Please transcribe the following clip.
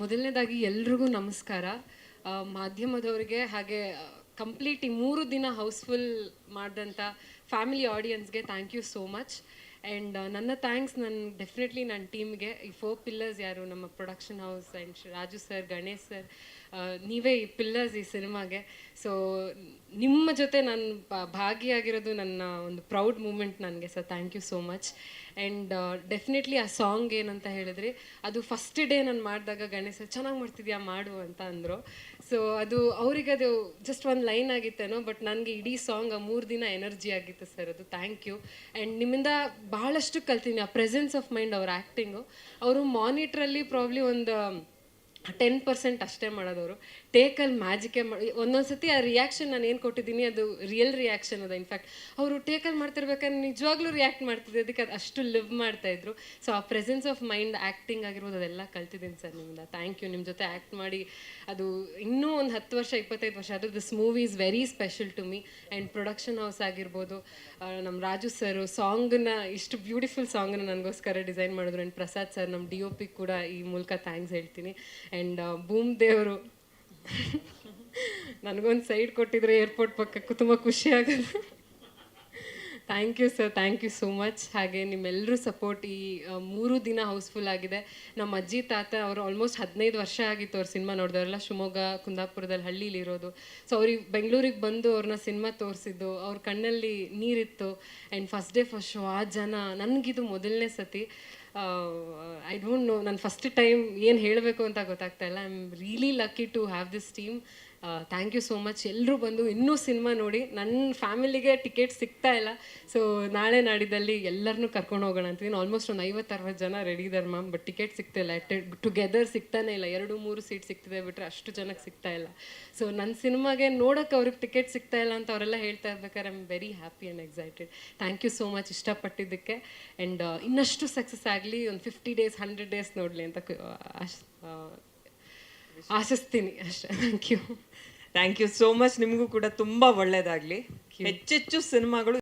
ಮೊದಲನೇದಾಗಿ ಎಲ್ರಿಗೂ ನಮಸ್ಕಾರ. ಮಾಧ್ಯಮದವರಿಗೆ ಹಾಗೆ ಕಂಪ್ಲೀಟ್ ಈ ಮೂರು ದಿನ ಹೌಸ್ಫುಲ್ ಮಾಡಿದಂಥ family ಆಡಿಯನ್ಸ್ಗೆ thank you so much. And ನನ್ನ ಥ್ಯಾಂಕ್ಸ್ ನನ್ನ ಡೆಫಿನೆಟ್ಲಿ ನನ್ನ ಟೀಮ್ಗೆ ಈ ಫೋರ್ ಪಿಲ್ಲರ್ಸ್ ಯಾರು? ನಮ್ಮ production house and Raju sir Ganesh sir ನೀವೇ ಈ ಪಿಲ್ಲರ್ಸ್ ಈ ಸಿನಿಮಾಗೆ. ಸೊ ನಿಮ್ಮ ಜೊತೆ ನಾನು ಭಾಗಿಯಾಗಿರೋದು ನನ್ನ ಒಂದು ಪ್ರೌಡ್ ಮೂಮೆಂಟ್ ನನಗೆ. Sir thank you so much and definitely ಆ ಸಾಂಗ್ ಏನಂತ ಹೇಳಿದ್ರಿ, ಅದು ಫಸ್ಟ್ ಡೇ ನಾನು ಮಾಡಿದಾಗ ಗಣೇಶ್ ಸರ್ ಚೆನ್ನಾಗಿ ಮಾಡ್ತಿದ್ಯಾ? ಮಾಡು ಅಂತ ಅಂದರು. ಸೊ ಅದು ಅವರಿಗೆ ಅದು ಜಸ್ಟ್ ಒಂದು ಲೈನ್ ಆಗಿತ್ತೇನೋ ಬಟ್ ನನಗೆ ಇಡೀ ಸಾಂಗ್ ಆ ಮೂರು ದಿನ ಎನರ್ಜಿ ಆಗಿತ್ತು ಸರ್ ಅದು. ಥ್ಯಾಂಕ್ ಯು ಆ್ಯಂಡ್ ನಿಮ್ಮಿಂದ ಬಹಳಷ್ಟು ಕಲ್ತೀನಿ ಆ ಪ್ರೆಸೆನ್ಸ್ ಆಫ್ ಮೈಂಡ್ ಅವ್ರ ಆ್ಯಕ್ಟಿಂಗು ಅವರು ಮಾನಿಟ್ರಲ್ಲಿ ಪ್ರಾಬ್ಲಿ ಒಂದು ಟೆನ್ ಪರ್ಸೆಂಟ್ ಅಷ್ಟೇ ಮಾಡೋದವರು. ಟೇಕಲ್ಲಿ ಮ್ಯಾಜಿಕೇ ಮಾಡಿ ಒಂದೊಂದು ಸತಿ ಆ ರಿಯಾಕ್ಷನ್ ನಾನು ಏನು ಕೊಟ್ಟಿದ್ದೀನಿ ಅದು ರಿಯಲ್ ರಿಯಾಕ್ಷನ್ ಅದ. ಇನ್ಫ್ಯಾಕ್ಟ್ ಅವರು ಟೇಕಲ್ಲಿ ಮಾಡ್ತಿರ್ಬೇಕಾದ್ರೆ ನಿಜವಾಗ್ಲೂ ರಿಯಾಕ್ಟ್ ಮಾಡ್ತಿದ್ದೆ. ಅದಕ್ಕೆ ಅದು ಅಷ್ಟು ಲಿವ್ ಮಾಡ್ತಾಯಿದ್ರು ಸೊ ಆ ಪ್ರೆಸೆನ್ಸ್ ಆಫ್ ಮೈಂಡ್ ಆ್ಯಕ್ಟಿಂಗ್ ಆಗಿರ್ಬೋದು, ಅದೆಲ್ಲ ಕಲ್ತಿದ್ದೀನಿ ಸರ್ ನಿಮ್ಮಿಂದ. ಥ್ಯಾಂಕ್ ಯು ನಿಮ್ಮ ಜೊತೆ ಆ್ಯಕ್ಟ್ ಮಾಡಿ ಅದು ಇನ್ನೂ ಒಂದು ಹತ್ತು ವರ್ಷ, ಇಪ್ಪತ್ತೈದು ವರ್ಷ ಅದು this movie is very special to me and production house ಆಗಿರ್ಬೋದು ನಮ್ಮ ರಾಜು ಸರ್ ಸಾಂಗ್ನ ಇಷ್ಟು ಬ್ಯೂಟಿಫುಲ್ ಸಾಂಗ್ನ ನನಗೋಸ್ಕರ ಡಿಸೈನ್ ಮಾಡಿದ್ರು. ಆ್ಯಂಡ್ ಪ್ರಸಾದ್ ಸರ್ ನಮ್ಮ ಡಿ ಒ ಪಿ ಕೂಡ ಈ ಮೂಲಕ ಥ್ಯಾಂಕ್ಸ್ ಹೇಳ್ತೀನಿ. ಆ್ಯಂಡ್ ಭೂಮ್ ದೇವರು. ನನಗೊಂದು ಸೈಡ್ ಕೊಟ್ಟಿದ್ರೆ ಏರ್ಪೋರ್ಟ್ ಪಕ್ಕಕ್ಕೂ ತುಂಬ ಖುಷಿ ಆಗಲ್ಲ thank you sir thank you so much ಹಾಗೆ ನಿಮ್ಮೆಲ್ಲರೂ ಸಪೋರ್ಟ್ ಈ ಮೂರು ದಿನ ಹೌಸ್ಫುಲ್ ಆಗಿದೆ. ನಮ್ಮ ಅಜ್ಜಿ, ತಾತ ಅವರು ಆಲ್ಮೋಸ್ಟ್ ಹದಿನೈದು ವರ್ಷ ಆಗಿತ್ತು ಅವ್ರ ಸಿನಿಮಾ ನೋಡಿದವರೆಲ್ಲ. ಶಿವಮೊಗ್ಗ ಕುಂದಾಪುರದಲ್ಲಿ ಹಳ್ಳೀಲಿ ಇರೋದು. ಸೊ ಅವ್ರಿಗೆ ಬೆಂಗಳೂರಿಗೆ ಬಂದು ಅವ್ರನ್ನ ಸಿನಿಮಾ ತೋರಿಸಿದ್ದು. ಅವ್ರ ಕಣ್ಣಲ್ಲಿ ನೀರಿತ್ತು. And first day first show ಆ ಜನ, ನನಗಿದು ಮೊದಲನೇ ಸತಿ. ಐ ಡೋಂಟ್ ನೋ ನಾನು ಫಸ್ಟ್ ಟೈಮ್ ಏನು ಹೇಳಬೇಕು ಅಂತ ಗೊತ್ತಾಗ್ತಾ ಇಲ್ಲ. I am really lucky to have this team thank you so much ಎಲ್ಲರೂ ಬಂದು ಇನ್ನೂ ಸಿನಿಮಾ ನೋಡಿ. ನನ್ನ ಫ್ಯಾಮಿಲಿಗೆ ಟಿಕೆಟ್ ಸಿಗ್ತಾ ಇಲ್ಲ. ಸೊ ನಾಳೆ ನಾಡಿದ್ದಲ್ಲಿ ಎಲ್ಲರನ್ನೂ ಕರ್ಕೊಂಡು ಹೋಗೋಣ ಅಂತೀನಿ ಆಲ್ಮೋಸ್ಟ್ ಒಂದು ಐವತ್ತು ಅರವತ್ತು ಜನ ರೆಡಿ ಇದ್ದಾರೆ ಮ್ಯಾಮ್ ಬಟ್ ಟಿಕೆಟ್ ಸಿಗ್ತಾ ಇಲ್ಲ. ಟುಗೆದರ್ ಸಿಗ್ತಾನೆ ಇಲ್ಲ. ಎರಡು, ಮೂರು ಸೀಟ್ ಸಿಗ್ತಿದೆ ಬಿಟ್ಟರೆ ಅಷ್ಟು ಜನಕ್ಕೆ ಸಿಗ್ತಾ ಇಲ್ಲ. ಸೊ ನನ್ನ ಸಿನಿಮಾಗೆ ನೋಡೋಕೆ ಅವ್ರಿಗೆ ಟಿಕೆಟ್ ಸಿಗ್ತಾ ಇಲ್ಲ ಅಂತ ಅವರೆಲ್ಲ ಹೇಳ್ತಾ ಇರ್ಬೇಕಾದ್ರೆ I am very happy and excited thank you so much ಇಷ್ಟಪಟ್ಟಿದ್ದಕ್ಕೆ and ಇನ್ನಷ್ಟು ಸಕ್ಸಸ್ ಆಗಲಿ. ಒಂದು ಫಿಫ್ಟಿ ಡೇಸ್ ಹಂಡ್ರೆಡ್ ಡೇಸ್ ನೋಡಲಿ ಅಂತ ಆಶಿಸ್ತೀನಿ. ಅಷ್ಟೇ. Thank you thank you so much ನಿಮಗೂ ಕೂಡ ತುಂಬಾ ಒಳ್ಳೇದಾಗಲಿ. ಹೆಚ್ಚೆಚ್ಚು ಸಿನಿಮಾಗಳು